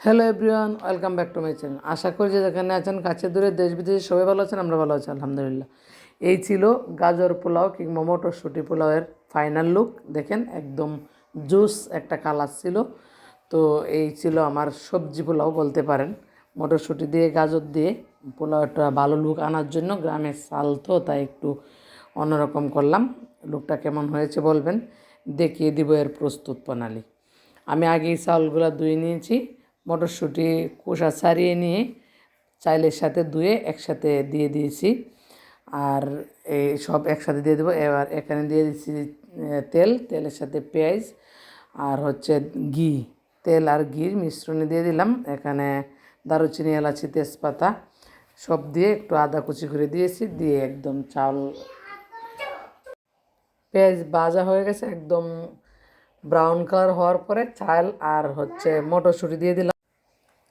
Hello everyone welcome back to my channel আশা করি যে যেখানে আছেন, কাছে দূরে, দেশ বিদেশে সবাই ভালো আছেন, আমরা ভালো আছি, আলহামদুলিল্লাহ। এই ছিল গাজর পোলাও কিংবা মটরশুঁটি পোলাওয়ের ফাইনাল লুক দেখেন, একদম জুস একটা কালার ছিল। তো এই ছিল আমার সবজি পোলাও বলতে পারেন। মটরশুঁটি দিয়ে, গাজর দিয়ে পোলাও একটা ভালো লুক আনার জন্য গ্রামের সাল তো, তাই একটু অন্যরকম করলাম। লুকটা কেমন হয়েছে বলবেন? দেখিয়ে দিব এর প্রস্তুত প্রণালী। আমি আগেই চাউলগুলো ধুয়ে নিয়েছি। মটরশুঁটি, খোসা ছাড়িয়ে নিয়ে চাইলের সাথে ধুয়ে একসাথে দিয়ে দিয়েছি। আর এই সব একসাথে দিয়ে দেবো। এবার এখানে দিয়ে দিচ্ছি তেল, তেলের সাথে পেঁয়াজ আর হচ্ছে ঘি। তেল আর ঘির মিশ্রণে দিয়ে দিলাম। এখানে দারুচিনি, এলাচি, তেজপাতা সব দিয়ে একটু আদা কুচি করে দিয়েছি। দিয়ে একদম চাল পেঁয়াজ ভাজা হয়ে গেছে, একদম ব্রাউন কালার হওয়ার পরে চাল আর হচ্ছে মটরশুঁটি দিয়ে দিলাম।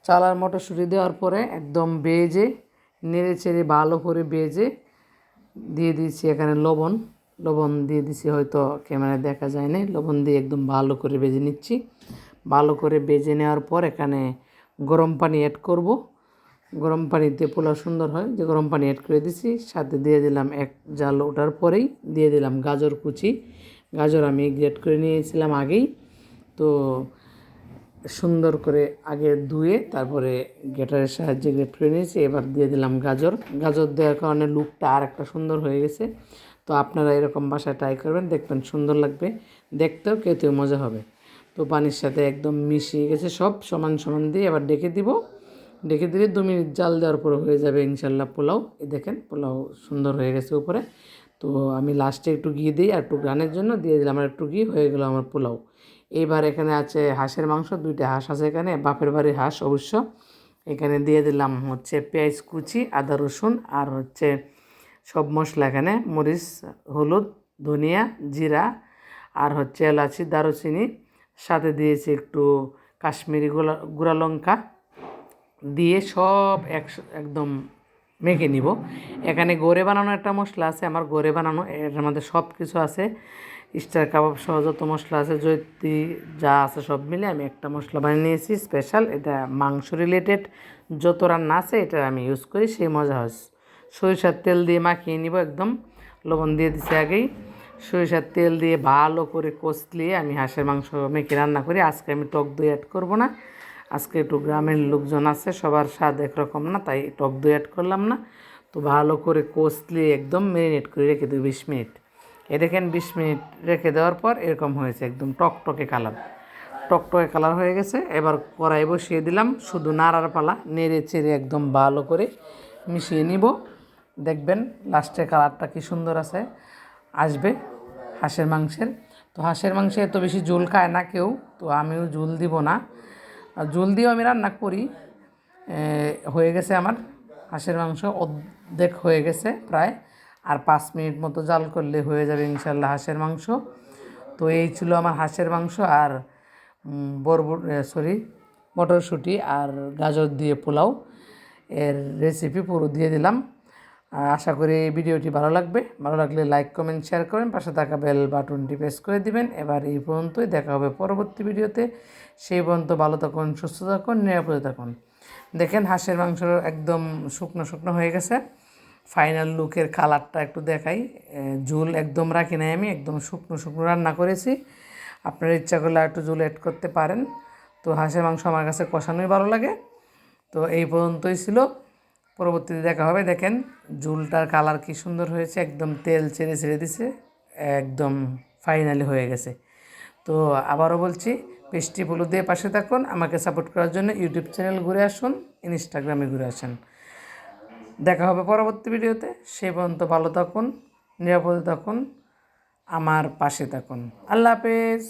চাল আর মটরশুঁটি দেওয়ার পরে একদম বেজে, নেড়ে চেড়ে ভালো করে বেজে দিয়ে দিয়েছি এখানে লবণ। লবণ দিয়ে দিছি হয়তো ক্যামেরায় দেখা যায় না লবণ দিয়ে একদম ভালো করে বেজে নিচ্ছি। ভালো করে বেজে নেওয়ার পর এখানে গরম পানি অ্যাড করব। গরম পানিতে পোলাও সুন্দর হয়। যে গরম পানি অ্যাড করে দিছি সাথে দিয়ে দিলাম এক জাল ওঠার পরেই দিয়ে দিলাম গাজর কুচি। গাজর আমি গ্রেট করে নিয়েছিলাম আগেই। তো সুন্দর করে আগে ধুয়ে তারপরে গ্রেটারের সাহায্যে গ্রেট করে নিয়েছি, এবার দিয়ে দিলাম গাজর। গাজর দেওয়ার কারণে লুকটা আর একটা সুন্দর হয়ে গেছে। তো আপনারা এরকম বাসায় ট্রাই করবেন, দেখবেন সুন্দর লাগবে। দেখতেও খেতেও মজা হবে। তো পানির সাথে একদম মিশিয়ে গেছে সব, সমান সমান দিয়ে এবার ডেকে দিব। ডেকে দিলে দু মিনিট জাল দেওয়ার পরে হয়ে যাবে ইনশাল্লাহ পোলাও। এই দেখেন পোলাও সুন্দর হয়ে গেছে উপরে। তো আমি লাস্টে একটু ঘি দিই আর একটু গানের জন্য দিয়ে দিলাম। আর একটু ঘি হয়ে গেলো আমার পোলাও। এইবার এখানে আছে হাঁসের মাংস, দুইটা হাঁস আছে এখানে, বাপের বাড়ির হাঁস অবশ্য। এখানে দিয়ে দিলাম হচ্ছে পেঁয়াজ কুচি, আদা রসুন আর হচ্ছে সব মশলা এখানে, মরিচ, হলুদ, ধনিয়া, জিরা আর হচ্ছে এলাচি, দারুচিনি। সাথে দিয়েছি একটু কাশ্মীরি গোলা, গুঁড়া লঙ্কা। দিয়ে সব এক একদম মেখে নিব। এখানে গড়ে বানানো একটা মশলা আছে, আমার গড়ে বানানো এটার মধ্যে সব কিছু আছে। স্টার কাবাব সহ যত মশলা আছে, যদি যা আছে সব মিলে আমি একটা মশলা বানিয়ে নিয়েছি, স্পেশাল। এটা মাংস রিলেটেড যত রান্না আছে, এটা আমি ইউজ করি, সেই মজা হয়। সরিষার তেল দিয়ে মাখিয়ে নিব একদম, লবণ দিয়ে দিছি আগেই। সরিষার তেল দিয়ে ভালো করে কষলিয়ে আমি হাঁসের মাংস মেখে রান্না করি। আজকে আমি টক দই অ্যাড করব না। আজকে একটু গ্রামের লোকজন আছে, সবার স্বাদ একরকম না, তাই টক দই অ্যাড করলাম না। তো ভালো করে কষলিয়ে একদম মেরিনেট করে রেখে দেবো বিশ মিনিট। এ দেখেন বিশ মিনিট রেখে দেওয়ার পর এরকম হয়েছে, একদম টকটকে কালার টকটকে কালার হয়ে গেছে, এবার কড়াই বসিয়ে দিলাম, শুধু নাড়ার পালা, নেড়ে চেড়ে একদম ভালো করে মিশিয়ে নিব। দেখবেন লাস্টে কালারটা কি সুন্দর আছে, আসবে হাঁসের মাংসের। তো হাঁসের মাংসে এত বেশি ঝোল খায় না কেউ, তো আমিও ঝোল দিব না। আর ঝোল দিয়েও আমি রান্না করি। হয়ে গেছে আমার হাঁসের মাংস অর্ধেক হয়ে গেছে প্রায়। আর পাঁচ মিনিট মতো জাল করলে হয়ে যাবে ইনশাল্লাহ হাঁসের মাংস। তো এই ছিল আমার হাঁসের মাংস আর বরবর সরি, মটরশুঁটি আর গাজর দিয়ে পোলাও। এর রেসিপি পুরো দিয়ে দিলাম। আশা করি এই ভিডিওটি ভালো লাগবে। ভালো লাগলে লাইক কমেন্ট শেয়ার করেন। পাশে থাকা বেল বাটনটি প্রেস করে দিবেন। এবার এই পর্যন্তই দেখা হবে পরবর্তী ভিডিওতে। সেই পর্যন্ত ভালো থাকুন, সুস্থ থাকুন, নিরাপদে থাকুন। দেখেন হাঁসের মাংস একদম শুকনো শুকনো হয়ে গেছে। ফাইনাল লুকের কালারটা একটু দেখাই। ঝোল একদম রাখি নাই আমি, একদম শুকনো শুকনো রান্না করেছি। আপনার ইচ্ছা করলে একটু ঝোল অ্যাড করতে পারেন। তো হাঁসের মাংস আমার কাছে কষানোই ভালো লাগে। তো এই পর্যন্তই ছিল। পরবর্তীতে দেখা হবে। দেখেন, ঝুলটার কালার কি সুন্দর হয়েছে। একদম তেল ছেড়ে ছেড়ে দিছে। একদম ফাইনালি হয়ে গেছে। তো আবারও বলছি, পেস্টি পুলু দিয়ে পাশে থাকুন। আমাকে সাপোর্ট করার জন্য ইউটিউব চ্যানেল ঘুরে আসুন ইনস্টাগ্রামে ঘুরে আসেন। দেখা হবে পরবর্তী ভিডিওতে সে পর্যন্ত ভালো থাকুন, নিরাপদে থাকুন, আমার পাশে থাকুন। আল্লাহ হাফেজ।